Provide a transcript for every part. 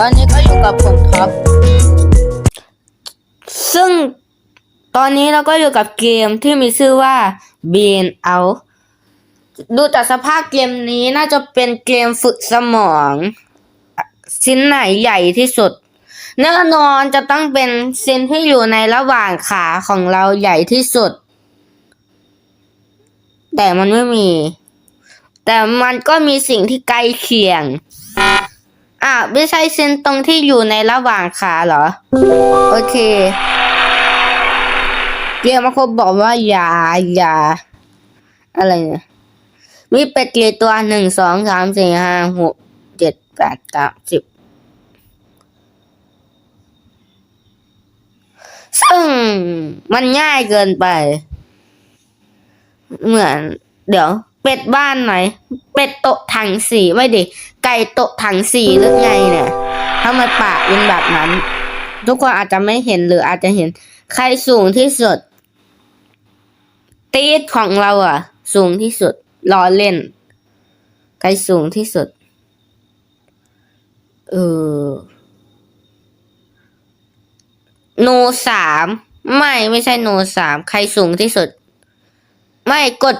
ตอนนี้ก็อยู่กับผมท็อปซึ่งตอนนี้เราก็อยู่กับเกมที่มีชื่อว่า Bean Out ดูจากสภาพเกมนี้น่าจะเป็นเกมฝึกสมอง ชิ้นไหนใหญ่ที่สุด แน่นอนจะต้องเป็นชิ้นที่อยู่ในระหว่างขาของเราใหญ่ที่สุด แต่มันไม่มี แต่มันก็มีสิ่งที่ใกล้เคียง อะไม่ใช่เส้นตรงที่อยู่ในระหว่างขาเหรอ โอเคเกียร์มาคบบอกว่าอย่าอย่าอะไรเนี่ยมีเป็ดกี่ตัวหนึ่งสองสามสี่ห้าหกเจ็ดแปดเก้าสิบซึ่งมันง่ายเกินไป เหมือน เดี๋ยว เป็ดบ้านไหนเป็ดโตถังสีไม่ดิ ไก่โตถังสีหรือไงเนี่ยทำไมปากเป็นแบบนั้น ทุกคนอาจจะไม่เห็นหรืออาจจะเห็น ใครสูงที่สุด ตีดของเราอะ สูงที่สุดล้อเล่น ใครสูงที่สุด เออโนสามไม่ไม่ใช่โนสามใครสูงที่สุด ไม่กด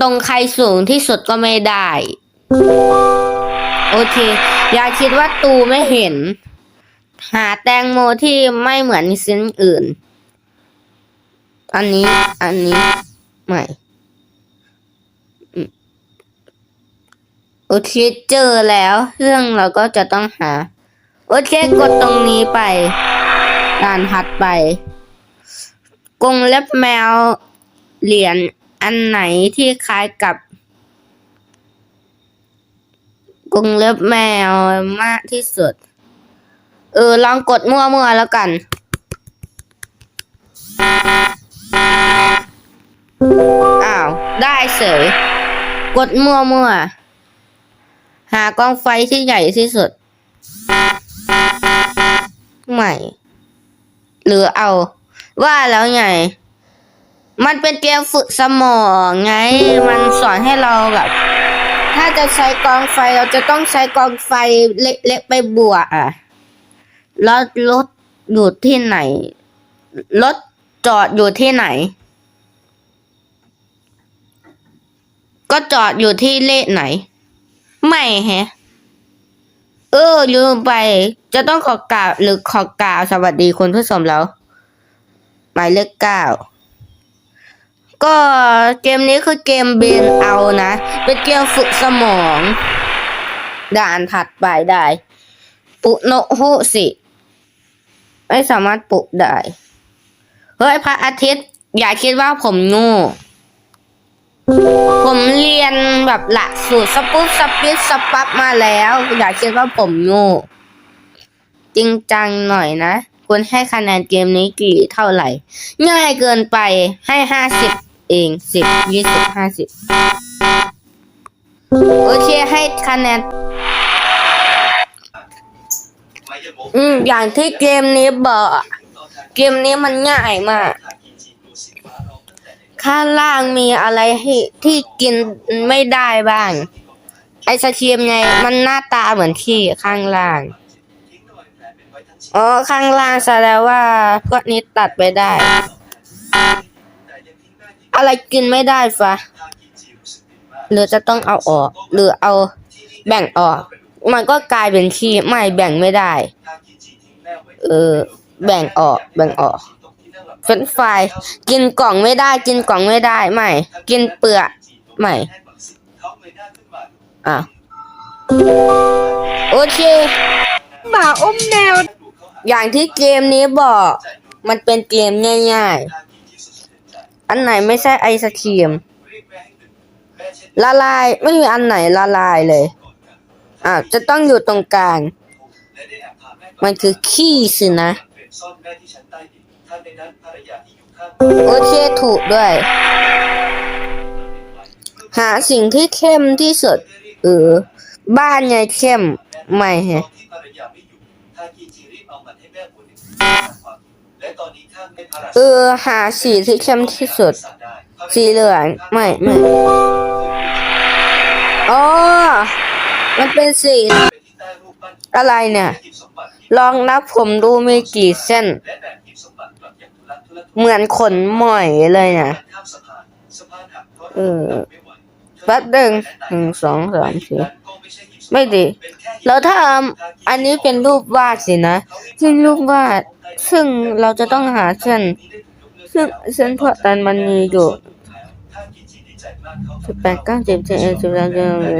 ตรงใครสูงที่สุดก็ไม่ได้ โอเค อย่าคิดว่าตูไม่เห็น หาแตงโมที่ไม่เหมือนชิ้นอื่น อันนี้อันนี้ไม่โอเคเจอแล้วเรื่องเราก็จะต้องหา โอเคกดตรงนี้ไปด่านถัดไป กงเล็บแมวเหรียญ อันไหนที่คล้ายกับกรงเล็บแมวมากที่สุด เออ ลองกดมั่วๆแล้วกัน อ้าว ได้เฉยกดมั่วๆ หากองไฟที่ใหญ่ที่สุดไม่ หรือเอา ว่าแล้วไง มันเป็นเกมฝึกสมองไง มันสอนให้เราแบบ ถ้าจะใช้กองไฟเราจะต้องใช้กองไฟเล็กๆไปบวกอะแล้วรถอยู่ที่ไหน รถจอดอยู่ที่ไหน ก็จอดอยู่ที่เลขไหน ไม่แฮะ เออลืมไป จะต้องขอกล่าวหรือขอกล่าวสวัสดีคุณผู้ชมแล้ว หมายเลขเก้า ก็เกมนี้คือเกมเบนเอานะ เป็นเกมฝึกสมอง ด่านถัดไปได้ ปุโนะโฮสิ ไม่สามารถปุได้ เฮ้ยพระอาทิตย์ อย่าคิดว่าผมโง่ผมเรียนแบบหลักสูตรสปุ๊บสปิดสปับมาแล้ว อย่าคิดว่าผมโง่จริงจังหน่อยนะคุณให้คะแนนเกมนี้กี่เท่าไหร่ ง่ายเกินไปให้ห้าสิบ เองสิบยี่สิบห้าสิบโอเคให้คะแนนอืมอย่างที่เกมนี้บอกอเกมนี้มันง่ายมาก ข้างล่างมีอะไรให้ที่กินไม่ได้บ้าง ไอศครีมไงมันหน้าตาเหมือนที่ข้างล่างอ๋อข้างล่างแสดงว่าพวกนี้ตัดไปได้ อะไรกินไม่ได้ฟะหรือจะต้องเอาออก หรือเอาแบ่งออก มันก็กลายเป็นขี้ไม่แบ่งไม่ได้ เออ แบ่งออก แบ่งออกเฟรนช์ฟรายกินกล่องไม่ได้ กินกล่องไม่ได้ไม่ กินเปลือกไม่อะโอเคหมาอมแมวอย่างที่เกมนี้บอก มันเป็นเกมง่าย ๆ อันไหนไม่ใช่ไอศครีม ละลายไม่มีอันไหนละลายเลย อะจะต้องอยู่ตรงกลาง มันคือขี้สินะ โอเคถูกด้วย หาสิ่งที่เข้มที่สุด เออ บ้านไงเข้ม ไม่ฮะ เออหาสีที่เข้มที่สุด สีเหลืองไม่ไม่อ๋อมันเป็นสีอะไรเนี่ย ลองนับผมดูมีกี่เส้น เหมือนขนหมอยเลยเนี่ยเออแป๊บหนึ่งหนึ่งสองสามสี่ ไม่ดี แล้วถ้าอันนี้เป็นรูปวาดสินะ ซึ่งรูปวาด ซึ่งเราจะต้องหาเส้น ซึ่งเส้นพอตันมันมีอยู่สิบแปดเก้าสิบสิบเอ็ดสิบสอง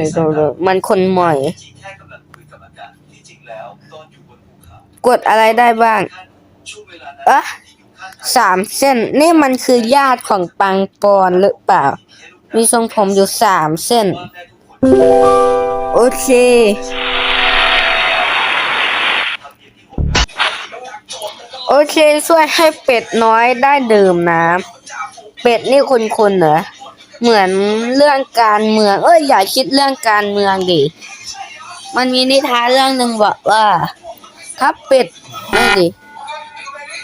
สิบสามมันคนหมอย กดอะไรได้บ้างอะสามเส้น นี่มันคือญาติของปังปอนหรือเปล่า มีทรงผมอยู่สามเส้น โอเค โอเคช่วยให้เป็ดน้อยได้ดื่มน้ำเป็ดนี่คุณๆเหรอเหมือนเรื่องการเมือง เอ้ยอย่าคิดเรื่องการเมืองดิมันมีนิทานเรื่องหนึ่งบอกว่าถ้าเป็ดไม่ดิ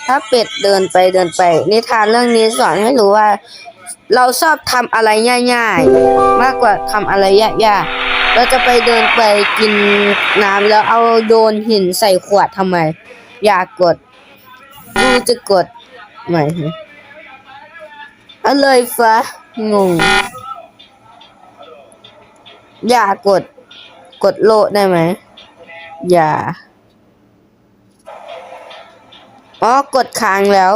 ถ้าเป็ดเดินไปเดินไป นิทานเรื่องนี้สอนให้รู้ว่า เราชอบทำอะไรง่ายๆ มากกว่าทำอะไรยากๆ เราจะไปเดินไปกินน้ำแล้วเอาโยนหินใส่ขวดทำไม อยากกดดูจะกดไหมอะไรฟะงง อย่ากด กดโลได้ไหม อย่า อ๋อ กดค้างแล้ว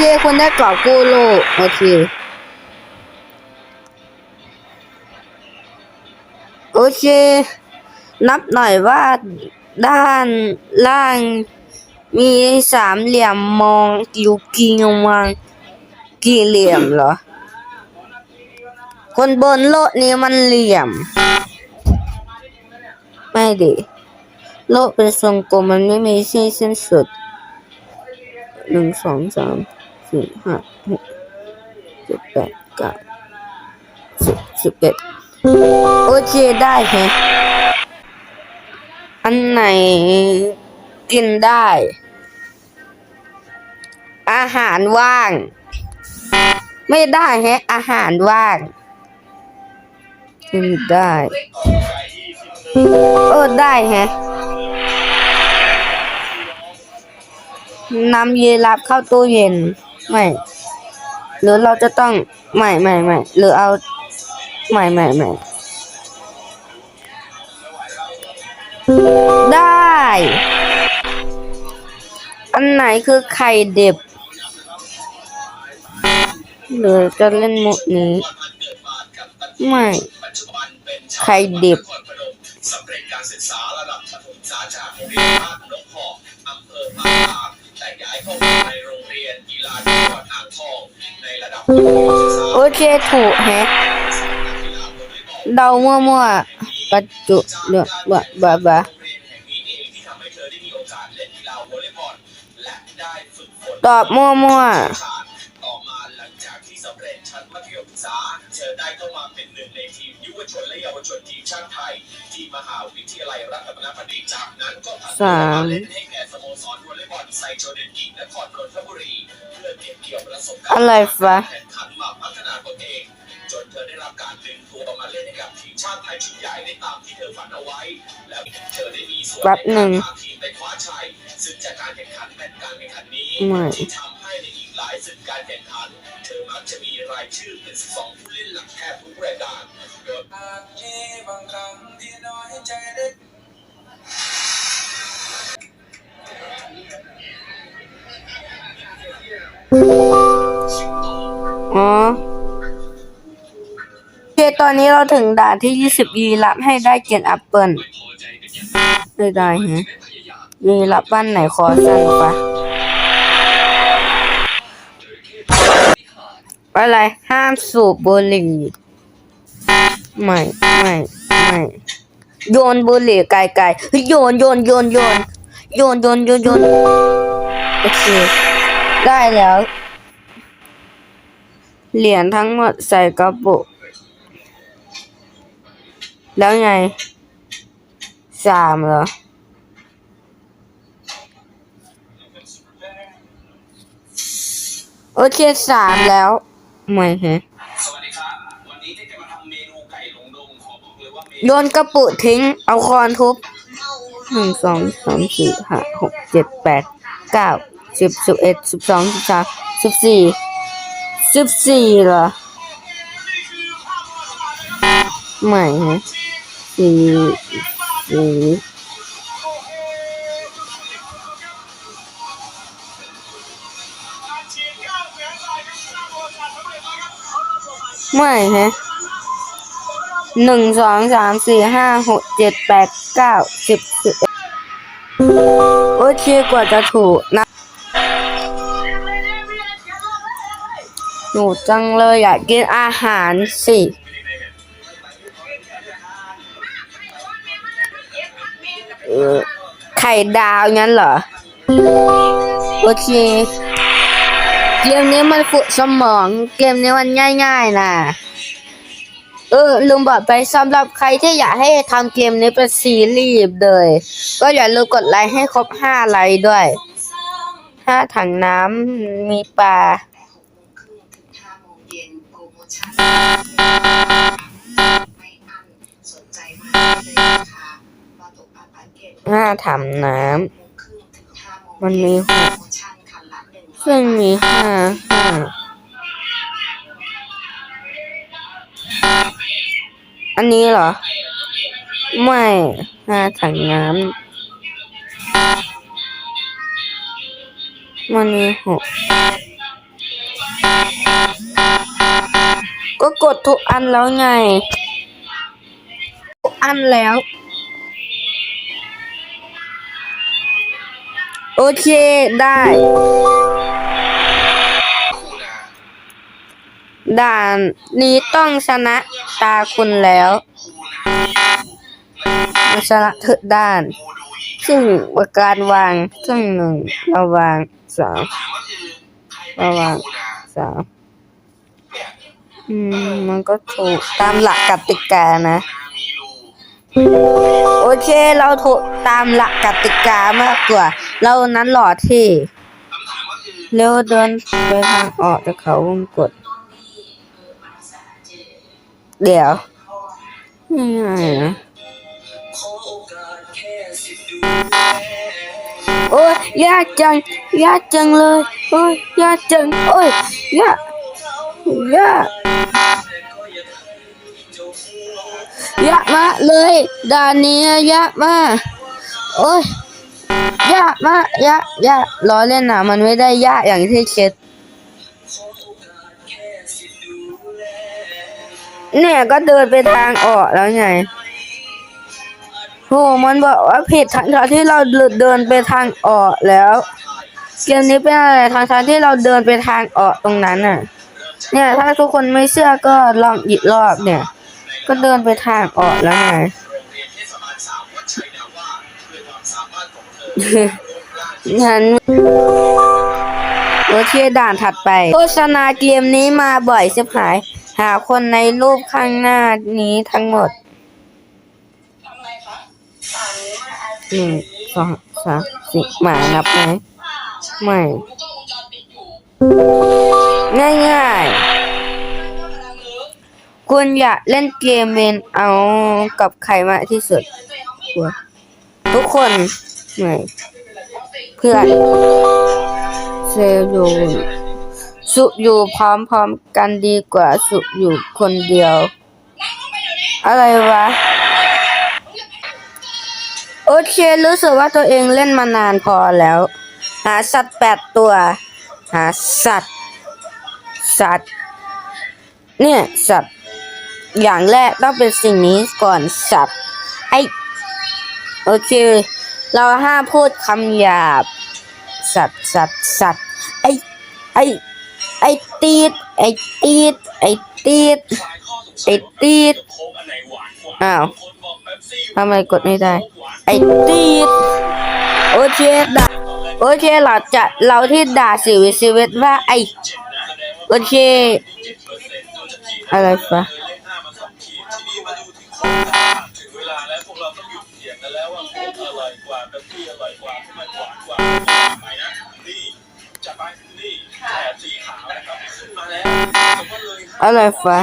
โอเคคนได้กรอบกู้โลก โอเค โอเค นับหน่อยว่าด้านล่างมีสามเหลี่ยมมองอยู่กี่งวงกี่เหลี่ยมเหรอ คนบนโลกนี้มันเหลี่ยม ไม่ดิ โลกเป็นทรงกลมมันไม่มีที่สิ้นสุดหนึ่งสองสาม สี่ห้าหกเจ็ดแปดเก้าสิบสิบเอ็ดโอเคได้แฮะอันไหนกินได้ อาหารว่าง ไม่ได้แฮะ อาหารว่างกินได้เออได้แฮะนำเยลับเข้าตู้เย็น ไม่ หรือเราจะต้องไม่ไม่ไม่หรือเอาไม่ไม่ไม่ได้ อันไหนคือไข่เด็บหรือจะเล่นมุกนี้ ไม่ไข่ดิบสำเร็จการศึกษาระดับประถมศึกษาจากโรงเรียนบ้านนกหอกอำเภอปากา แต่ย้ายเข้ามาในโรงเรียนกีฬาจังหวัดอ่างทองในระดับประถมศึกษาโอเคถูกแฮะเดามั่วๆปัจจุเดือบะบะบะโรงเรียนแห่งนี้เองที่ทำให้เธอได้มีโอกาสเล่นกีฬาวอลเลย์บอลและได้ฝึกฝนตอบมั่วต่อมาหลังจากที่สำเร็จชั้นมัธยมศึกษาเธอได้เข้ามาเป็นหนึ่งในทีมยุวชนและเยาวชนทีมชาติไทย ที่มหาวิทยาลัยรัตนบัณฑิตจากนั้นก็ผันมาเล่นให้แก่สโมสรวอลเลย์บอลไซโชเดนกินครนนทบุรีเพื่อเก็บเกี่ยวประสบการณ์อะไรฟะแข่งขันมาพัฒนาตนเอง จนเธอได้รับการดึงตัวมาเล่นให้กับทีมชาติไทยชุดใหญ่ได้ตามที่เธอฝันเอาไว้ แล้วเธอได้มีส่วนแป๊บหนึ่งในการพาทีมไปคว้าชัยซึ่งจากการแข่งขันแมตช์การแข่งขันนี้ไม่ที่ทำให้ในอีกหลายศึกการแข่งขัน เธอมักจะมีรายชื่อเป็นสองผู้เล่นหลักแทบทุกรายการโดยบางครั้งที่น้อยใจได้อ๋อโอเคตอนนี้เราถึงด่านที่ยี่สิบยีรับให้ได้เกียรติแอปเปิลไม่ได้ฮะยีรับบ้านไหนคอสั้นปะอะไร ห้ามสูบบุหรี่ไม่ ไม่ ไม่ โยนบุหรี่ไกลๆโยนโยนโยนโยนโยนโยนโยนโยนโอเค ได้แล้ว เหรียญทั้งหมดใส่กระปุก แล้วไงสามเหรอโอเคสามแล้วไม่ฮะสวัสดีครับวันนี้ที่จะมาทำเมนูไก่หลงดงขอบอกเลยว่าเมโยนกระปุกทิ้ง เอาคอนทุบหนึ่งสองสามสี่ห้าหกเจ็ดแปดเก้าสิบสิบเอ็ดสิบสองสิบสามสิบสี่สิบสี่เหรอ ไม่ฮะ สี่สี่ไม่ฮะหนึ่งสองสามสี่ห้าหกเจ็ดแปดเก้าสิบสิบโอเคกว่าจะถูกนะหนูจังเลยอยากกินอาหารสิ ออไข่ดาวงั้นเหรอ โอเค เกมนี้มันฝึกสมอง เกมนี้มันง่ายๆนะเออลืมบอกไปสำหรับใครที่อยากให้ทำเกมนี้เป็นซีรีส์เลย ก็อย่าลืมกดไลค์ให้ครบห้าไลค์ด้วยถ้าถังน้ำมีปลา ห้าถังน้โมงครึ่งถึงห้าโมงมันมีหกซึ่งมีห้าห้าอันนี้เหรอ ไม่ห้าถังน้ำมันมีหกก็กดทุกอันแล้วไง ทุกอันแล้ว โอเคได้ ด่านนี้ต้องชนะตาคุณแล้วมาชนะเถึกด้าน ซึ่งประการวาง ซึ่งหนึ่งระวางสามระวางสามอืมมันก็ถูกตามหลักกติกานะ โอเคเราถูกตามหลักกติกามากกว่า เรานั้นหล่อที่เร็วเดินไปทางออกจากเขาวงกด เดี๋ยวยๆนะขอโอกาสแค่สิบดูโอ้ยยากจังยากจังเลยโอ้ยยากจังโอ้ยยากยากยากมากเลยด่านนี้ยากมากโอ้ย ยากมากยากยากล้อเล่นนะมันไม่ได้ยากอย่างที่คิดเนี่ยก็เดินไปทางออกแล้วไงโหมันบอกว่าผิดทั้งทางที่เราเดินไปทางออกแล้วเกมนี้เป็นอะไรทางทางที่เราเดินไปทางออกตรงนั้นน่ะ เนี่ยถ้าทุกคนไม่เชื่อก็ลองอีกรอบเนี่ย ก็เดินไปทางออกแล้วไง ของเธอร่วมร่างงั้นโอเคด่านถัดไป โฆษณาเกมนี้มาบ่อยสิบหาย หาคนในรูปข้างหน้านี้ทั้งหมดหนึ่งสองสามสี่หมานับไหมไม่ ง่ายๆ คุณอยากเล่นเกมเวนเอากับใครมากที่สุด ทุกคน ไม่เพื่อนเซลอยู่สุอยู่พร้อมๆกันดีกว่าสุอยู่คนเดียว อะไรวะ โอเค รู้สึกว่าตัวเองเล่นมานานพอแล้ว หาสัตว์แปดตัว หาสัตว์ สัตว์ เนี่ยสัตว์ อย่างแรกต้องเป็นสิ่งนี้ก่อนสัตว์ไอโอเค เราห้ามพูดคำหยาบ สัตว์สัตว์สัตว์ไอไอไอตีดไอตีดไอตีดไอตีดอ้าวทำไมกดไม่ได้ ไอตีดโอเคด่าโอเคเราจะเราที่ด่าสิวิสิเวตว่าไอโอเค อะไรปะ กันแล้วว่าผมอร่อยกว่าเป็นที่อร่อยกว่าทำไมันหวานกว่าไปนะนี่จะไปนี่แต่สีขาวนะครับขึ้นมาแล้วผมก็ยอะไรฟ้า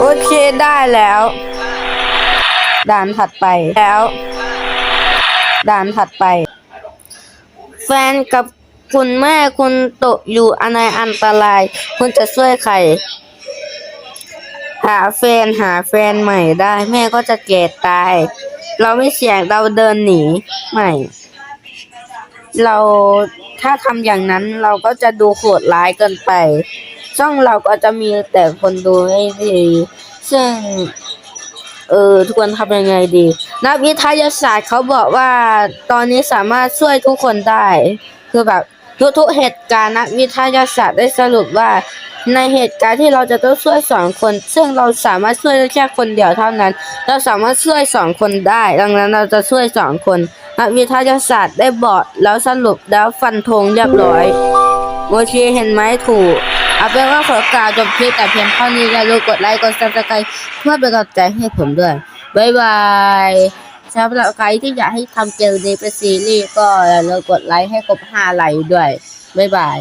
โอเคได้แล้ว ด่านถัดไปแล้ว ด่านถัดไป แฟนกับคุณแม่คุณตกอยู่ในอันตราย คุณจะช่วยใคร หาแฟนหาแฟนใหม่ได้ แม่ก็จะแก่ตาย เราไม่เสี่ยงเราเดินหนีไม่ เราถ้าทำอย่างนั้นเราก็จะดูโหดร้ายเกินไป ช่องเราก็จะมีแต่คนดูไม่ดีซึ่ง เออทุกคนทำยังไงดี นักวิทยาศาสตร์เขาบอกว่าตอนนี้สามารถช่วยทุกคนได้ คือแบบทุกๆเหตุการณ์นักวิทยาศาสตร์ได้สรุปว่าในเหตุการณ์ที่เราจะต้องช่วยสองคน ซึ่งเราสามารถช่วยได้แค่คนเดียวเท่านั้น เราสามารถช่วยสองคนได้ ดังนั้นเราจะช่วยสองคนนักวิทยาศาสตร์ได้บอกแล้วสรุปแล้วฟันธงเรียบร้อยโอเคเห็นไหมถูก เอาเป็นว่าขอกล่าวจบคลิปแต่เพียงเท่านี้อย่าลืมกดไลค์กดซับสไครต์เพื่อเป็นกำลังใจให้ผมด้วยบ๊ายบายสำหรับใครที่อยากให้ทำเกมนี้เป็นซีรีส์ก็อย่าลืมกดไลค์ให้ครบ5ไลค์ด้วยบ๊ายบาย